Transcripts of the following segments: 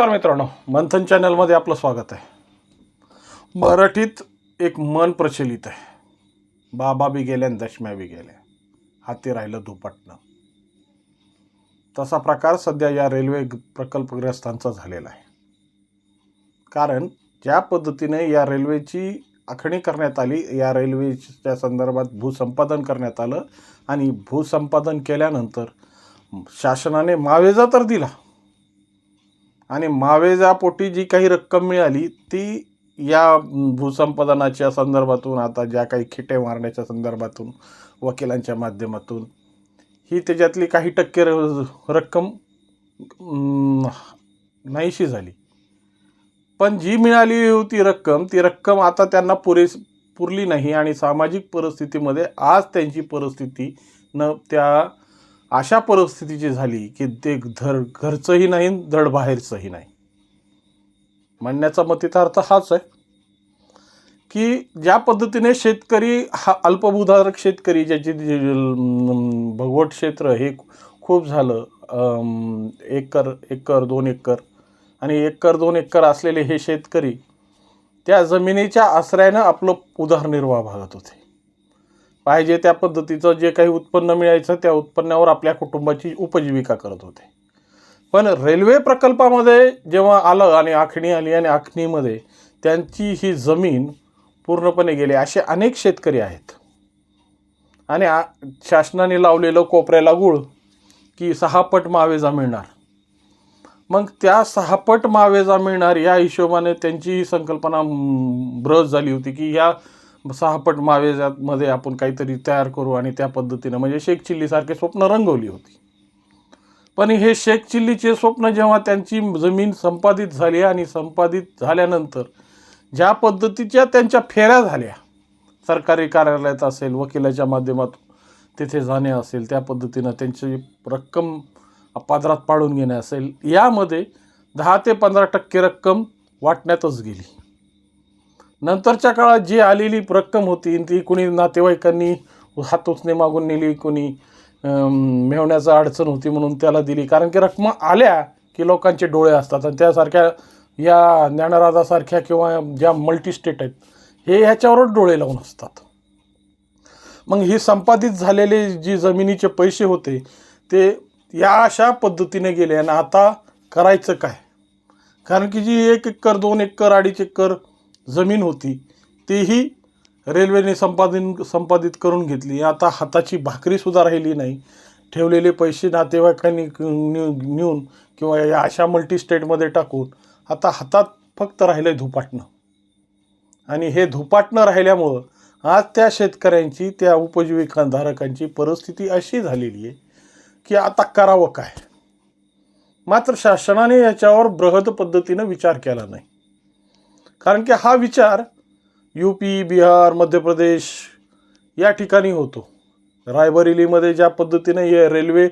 नमस्कार मित्रांनो मंथन चॅनलमध्ये आपलं स्वागत आहे. मराठीत एक मन प्रचलित आहे. बाबा बी गेल्या आणि दशम्या बी गेल्या हाती राहिलं दुपटणं तसा प्रकार सध्या या रेल्वे प्रकल्पग्रस्तांचा झालेला आहे. कारण ज्या पद्धतीने या रेल्वेची आखणी करण्यात आली या रेल्वेच्या संदर्भात भूसंपादन करण्यात आलं आणि भूसंपादन केल्यानंतर शासनाने मावेजा तर दिला. आणि मावेजापोटी जी काही रक्कम मिळाली ती या भूसंपादनाच्या संदर्भातून आता ज्या काही खिटे मारण्याच्या संदर्भातून वकिलांच्या माध्यमातून ही त्याच्यातली काही टक्के र- रक्कम नाहीशी झाली. पण जी मिळाली होती रक्कम ती रक्कम आता त्यांना पुरेस पुरली नाही आणि सामाजिक परिस्थितीमध्ये आज त्यांची परिस्थिती न त्या अशा परिस्थितीची झाली की ते धड घरचंही नाही धड बाहेरचंही नाही. म्हणण्याचा मतितार्थ हाच आहे की ज्या पद्धतीने शेतकरी हा अल्पभूधारक शेतकरी ज्याची भगवत क्षेत्र हे खूप झालं एकर एकर दोन एकर आणि एकर दोन एकर असलेले हे शेतकरी त्या जमिनीच्या आश्रयानं आपलं उदरनिर्वाह भागत होते. पाहिजे त्या पद्धतीचं जे काही उत्पन्न मिळायचं त्या उत्पन्नावर आपल्या कुटुंबाची उपजीविका करत होते. पण रेल्वे प्रकल्पामध्ये जेव्हा आलं आणि आखणी आली आणि आखणीमध्ये त्यांची ही जमीन पूर्णपणे गेली असे अनेक शेतकरी आहेत. आणि आ शासनाने लावलेलं कोपऱ्याला गुळ की सहा पट मावेजा मिळणार. मग त्या सहापट मावेजा मिळणार या हिशोबाने त्यांची ही संकल्पना ब्रज झाली होती की या सहापट मावेजामध्ये आपण काहीतरी तयार करू आणि त्या पद्धतीनं म्हणजे शेख चिल्लीसारखे स्वप्न रंगवली होती. पण हे शेख चिल्लीचे स्वप्न जेव्हा त्यांची जमीन संपादित झाली आणि संपादित झाल्यानंतर ज्या पद्धतीच्या त्यांच्या फेऱ्या झाल्या सरकारी कार्यालयात असेल वकिलाच्या माध्यमातून तिथे जाणे असेल त्या पद्धतीनं त्यांची रक्कम पादरात पाडून घेणे असेल यामध्ये दहा ते पंधरा टक्के रक्कम वाटण्यातच गेली. नंतरच्या काळात जी आलेली रक्कम होती ती कुणी नातेवाईकांनी हात उचने मागून नेली कोणी मिळवण्याचा अडचण होती म्हणून त्याला दिली. कारण की रक्कम आल्या की लोकांचे डोळे असतात आणि त्यासारख्या या ज्ञानराजासारख्या किंवा ज्या मल्टी स्टेट आहेत हे ह्याच्यावरच डोळे लावून असतात. मग ही संपादित झालेले जी जमिनीचे पैसे होते ते या अशा पद्धतीने गेले आणि आता करायचं काय? कारण की जी एक एकर दोन एकर अडीच एकर जमीन होती तीही रेल्वेने संपादन संपादित करून घेतली. आता हाताची भाकरीसुद्धा राहिली नाही. ठेवलेले पैसे नातेवाईकांनी नेऊन किंवा या अशा मल्टी स्टेटमध्ये टाकून आता हातात फक्त राहिलं धुपाटणं. आणि हे धुपाटणं राहिल्यामुळं आज त्या शेतकऱ्यांची त्या उपजीविकाधारकांची परिस्थिती अशी झालेली आहे की आता करावं काय? मात्र शासनाने याच्यावर बृहद पद्धतीनं विचार केला नाही. कारण की हा विचार यू पी बिहार मध्य प्रदेश या ठिकाणी होतो. रायबरेलीमध्ये ज्या पद्धतीने हे रेल्वे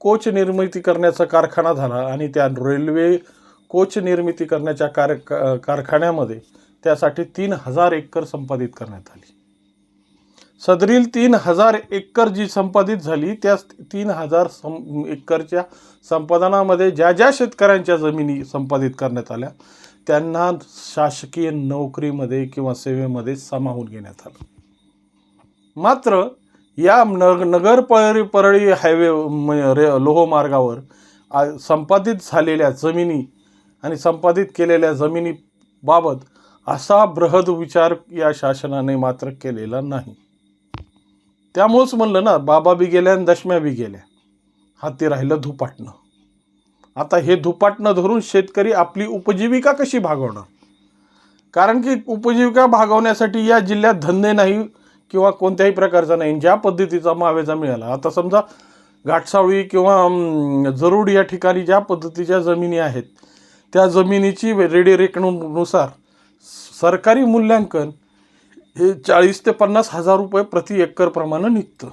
कोच निर्मिती करण्याचा कारखाना झाला आणि त्या रेल्वे कोच निर्मिती करण्याच्या कार कारखान्यामध्ये त्यासाठी तीन हजार एकर संपादित करण्यात आली. सदरील तीन हजार एकर जी संपादित झाली त्या तीन हजार सं एकरच्या संपादनामध्ये ज्या ज्या शेतकऱ्यांच्या जमिनी संपादित करण्यात आल्या त्यांना शासकीय नोकरीमध्ये किंवा सेवेमध्ये सामावून घेण्यात आलं. मात्र या नग नगर परळी परळी हायवे रे लोहमार्गावर संपादित झालेल्या जमिनी आणि संपादित केलेल्या जमिनीबाबत असा बृहद विचार या शासनाने मात्र केलेला नाही. त्यामुळंच म्हणलं ना बाबा बी गेल्या आणि दशम्या बी गेल्या. हाती राहिलं धुपाटणं. आता हे धुपाटणं धरून शेतकरी आपली उपजीविका कशी भागवणार कारण की उपजीविका भागवण्यासाठी या जिल्ह्यात धंदे नाही किंवा कोणत्याही प्रकारचा नाही. ज्या पद्धतीचा मावेजा मिळाला. आता समजा घाटसावळी किंवा जरूड या ठिकाणी ज्या पद्धतीच्या जमिनी आहेत त्या जमिनीची रेडी रेकणूनुसार सरकारी मूल्यांकन हे चाळीस ते पन्नास हजार रुपये प्रति एकरप्रमाणे निघतं.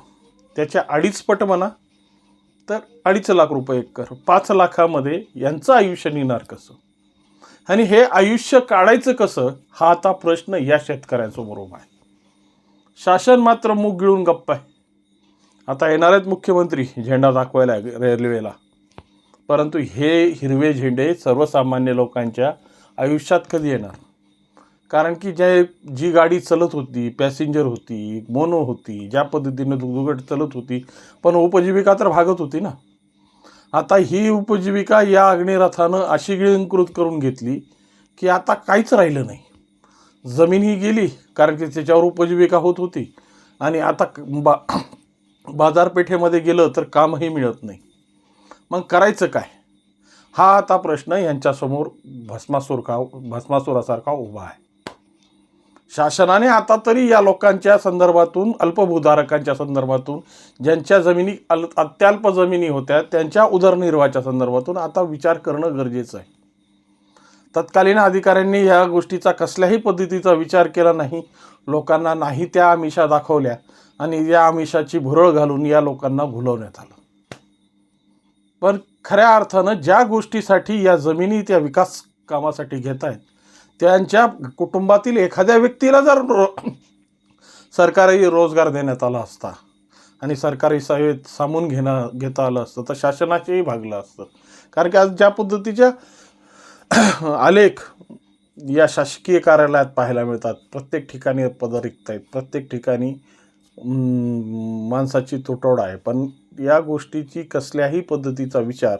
त्याच्या अडीच पट म्हणा तर अडीच लाख रुपये कर. पाच लाखामध्ये यांचं आयुष्य निघणार कसं? आणि हे आयुष्य काढायचं कसं? हा आता प्रश्न या शेतकऱ्यांसमोर उभा आहे. शासन मात्र मूग गिळून गप्प आहे. आता येणार आहेत मुख्यमंत्री झेंडा दाखवायला रेल्वेला. परंतु हे हिरवे झेंडे सर्वसामान्य लोकांच्या आयुष्यात कधी येणार? कारण की जे जी गाडी चलत होती पॅसेंजर होती मोनो होती ज्या पद्धतीनं दुगदुगट चलत होती पण उपजीविका तर भागत होती ना. आता ही उपजीविका या अग्निरथानं अशी गिळंकृत करून घेतली की आता काहीच राहिलं नाही. जमीन ही गेली कारण की त्याच्यावर उपजीविका होत होती. आणि आता बा बाजारपेठेमध्ये गेलं तर कामही मिळत नाही. मग करायचं काय? हा आता प्रश्न यांच्यासमोर भस्मासूर का भस्मासुरासारखा उभा आहे. शासनाने आता तरी या लोकांच्या संदर्भातून अल्पभूधारकांच्या संदर्भातून ज्यांच्या जमिनी अल अत्यल्प जमिनी होत्या त्यांच्या उदरनिर्वाहाच्या संदर्भातून आता विचार करणं गरजेचं आहे. तत्कालीन अधिकाऱ्यांनी या गोष्टीचा कसल्याही पद्धतीचा विचार केला नाही. लोकांना नाही त्या आमिषा दाखवल्या आणि या आमिषाची भुरळ घालून या लोकांना भुलवण्यात आलं. पण खऱ्या अर्थानं ज्या गोष्टीसाठी या जमिनी त्या विकास कामासाठी घेत आहेत त्यांच्या कुटुंबातील एखाद्या व्यक्तीला जर रो- सरकारी रोजगार देण्यात आला असता आणि सरकारी सेवेत सामून घेणं घेता आलं असतं तर शासनाचेही भागलं असतं. कारण की आज ज्या पद्धतीच्या आलेख या शासकीय कार्यालयात पाहायला मिळतात प्रत्येक ठिकाणी पदं रिक्त आहेत प्रत्येक ठिकाणी माणसाची तुटवडा आहे. पण या गोष्टीची कसल्याही पद्धतीचा विचार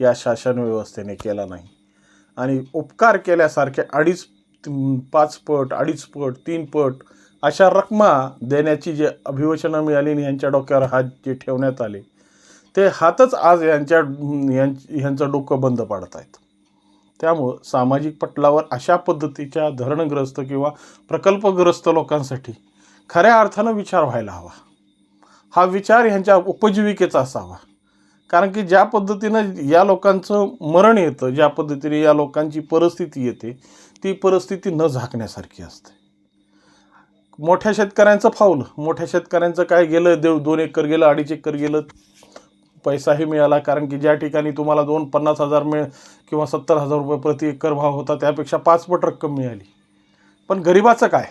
या शासन व्यवस्थेने केला नाही. आणि उपकार केल्यासारखे अडीच पाच पट अडीच पट तीन पट अशा रकमा देण्याची जे अभिवचनं मिळाली आणि यांच्या डोक्यावर हात जे ठेवण्यात आले ते हातच आज यांच्या यांच- यांचं डोकं बंद पाडत आहेत त्यामुळं सामाजिक पटलावर अशा पद्धतीच्या धरणग्रस्त किंवा प्रकल्पग्रस्त लोकांसाठी खऱ्या अर्थानं विचार व्हायला हवा. हा विचार ह्यांच्या उपजीविकेचा असावा. कारण की ज्या पद्धतीनं या लोकांचं मरण येतं ज्या पद्धतीने या लोकांची परिस्थिती येते ती परिस्थिती न झाकण्यासारखी असते. मोठ्या शेतकऱ्यांचं फावलं मोठ्या शेतकऱ्यांचं काय गेलं देव दोन एकर गेलं अडीच एकर गेलं पैसाही मिळाला कारण की ज्या ठिकाणी तुम्हाला दोन पन्नास हजार मिळ किंवा सत्तर हजार रुपये प्रति एकर भाव होता त्यापेक्षा पाचपट रक्कम मिळाली. पण गरिबाचं काय?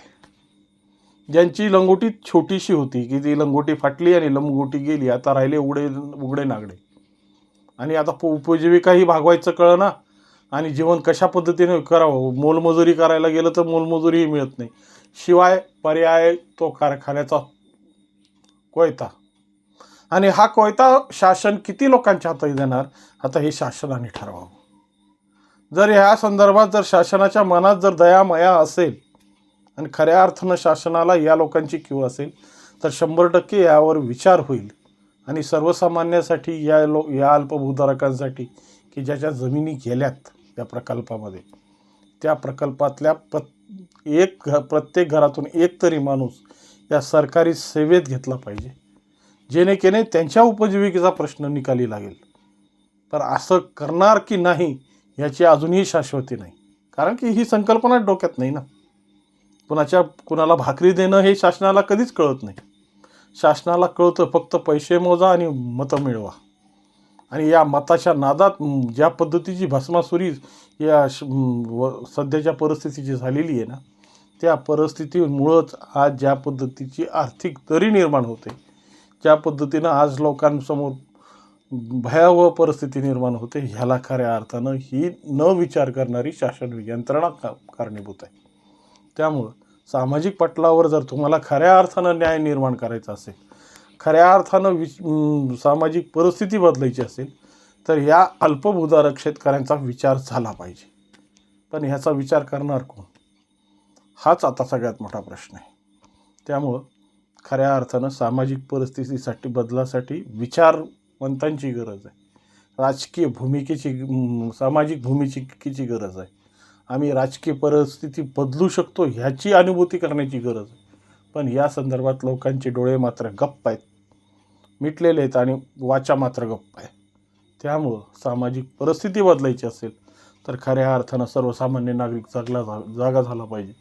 ज्यांची लंगोटी छोटीशी होती की ती लंगोटी फाटली आणि लंगोटी गेली आता राहिले उघडे उघडे नागडे. आणि आता उपजीविकाही भागवायचं कळं ना आणि जीवन कशा पद्धतीने करावं? मोलमजुरी करायला गेलं तर मोलमजुरीही मिळत नाही. शिवाय पर्याय तो कारखान्याचा कोयता. आणि हा कोयता शासन किती लोकांच्या हातात देणार? आता हे शासनाने ठरवावं. जर ह्या संदर्भात जर शासनाच्या मनात जर दयामया असेल आणि खऱ्या अर्थानं शासनाला या लोकांची क्यू असेल तर शंभर टक्के यावर विचार होईल. आणि सर्वसामान्यासाठी या लो या अल्पभूधारकांसाठी की ज्याच्या जमिनी गेल्यात या प्रकल्पामध्ये. त्या प्रकल्पातल्या प्रत एक घ प्रत्येक घरातून एक तरी माणूस या सरकारी सेवेत घेतला पाहिजे. जेणेकेने त्यांच्या उपजीविकेचा प्रश्न निकाली लागेल. तर असं करणार की नाही याची अजूनही शाश्वती नाही. कारण की ही संकल्पना डोक्यात नाही ना. कुणाच्या कुणाला भाकरी देणं हे शासनाला कधीच कळत नाही. शासनाला कळतं फक्त पैसे मोजा आणि मतं मिळवा. आणि या मताच्या नादात ज्या पद्धतीची भस्मासुरी या श- व सध्याच्या परिस्थितीची झालेली आहे ना त्या परिस्थितीमुळंच आज ज्या पद्धतीची आर्थिक दरी निर्माण होते ज्या पद्धतीनं आज लोकांसमोर भयावह परिस्थिती निर्माण होते ह्याला खऱ्या अर्थानं ही न विचार करणारी शासन यंत्रणा का कारणीभूत आहे. त्यामुळं सामाजिक पटलावर जर तुम्हाला खऱ्या अर्थानं न्याय निर्माण करायचा असेल खऱ्या अर्थानं विच सामाजिक परिस्थिती बदलायची असेल तर या अल्पभूधारक शेतकऱ्यांचा विचार झाला पाहिजे. पण ह्याचा विचार करणार कोण? हाच आता सगळ्यात मोठा प्रश्न आहे. त्यामुळं खऱ्या अर्थानं सामाजिक परिस्थितीसाठी बदलासाठी विचारवंतांची गरज आहे. राजकीय भूमिकेची सामाजिक भूमिकेची गरज आहे. आम्ही राजकीय परिस्थिती बदलू शकतो ह्याची अनुभूती करण्याची गरज आहे. पण या संदर्भात लोकांचे डोळे मात्र गप्प आहेत. मिटलेले आहेत आणि वाचा मात्र गप्प आहे. त्यामुळं सामाजिक परिस्थिती बदलायची असेल तर खऱ्या अर्थानं सर्वसामान्य नागरिक जागला जा जागा झाला पाहिजे.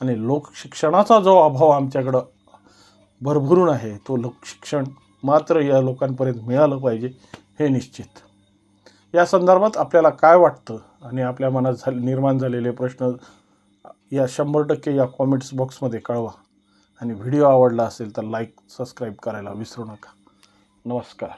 आणि लोकशिक्षणाचा जो अभाव आमच्याकडं भरभरून आहे तो लोकशिक्षण मात्र या लोकांपर्यंत मिळालं पाहिजे हे निश्चित. या संदर्भात आपल्याला काय वाटतं? आणि आपल्या मनात झाले निर्माण झालेले प्रश्न या शंभर टक्के या कॉमेंट्स बॉक्समध्ये कळवा. आणि व्हिडिओ आवडला असेल तर लाईक सबस्क्राईब करायला विसरू नका. नमस्कार.